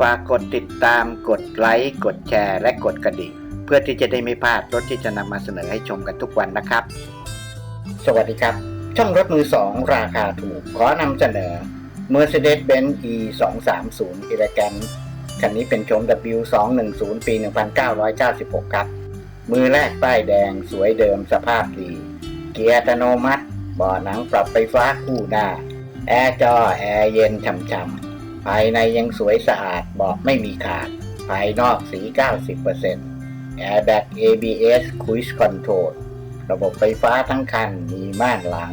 ฝากกดติดตามกดไลค์ กดแชร์ และกดกระดิ่ง เพื่อที่จะได้ไม่พลาดรถที่จะนำมาเสนอให้ชมกันทุกวันนะครับ สวัสดีครับ ช่องรถมือสองราคาถูก ขอนำเสนอ Mercedes-Benz E 2 3 0 e l e g a n t คันนี้เป็นโฉม W 2 1 0 ปี 1996 ครับ มือแรกป้ายแดงสวยเดิมสภาพดี เกียร์อัตโนมัติเบาะหนังปรับไฟฟ้าคู่หน้า แอร์จอ แอร์เย็นช่ำๆ ภายในยังสวยสะอาดเบาะไม่มีขาด ภายนอกสี 90% Airbag ABS Cruise Control ระบบไฟฟ้าทั้งคันมีม่านหลัง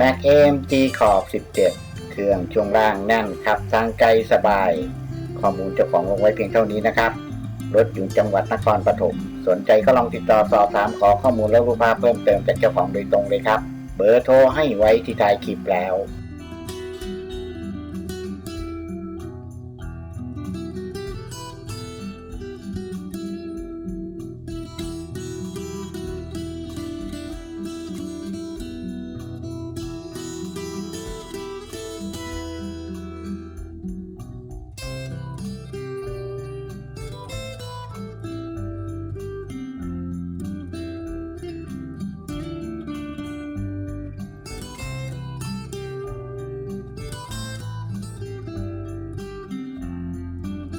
Mac AMG ขอบ 17 เครื่องช่วงล่างแน่นขับทางไกลสบาย ข้อมูลเจ้าของลงไว้เพียงเท่านี้นะครับ รถอยู่จังหวัดนครปฐม สนใจก็ลองติดต่อสอบถามขอข้อมูลและรูปภาพเพิ่มเติมจากเจ้าของโดยตรงเลยครับ เบอร์โทรให้ไว้ที่ท้ายคลิปแล้ว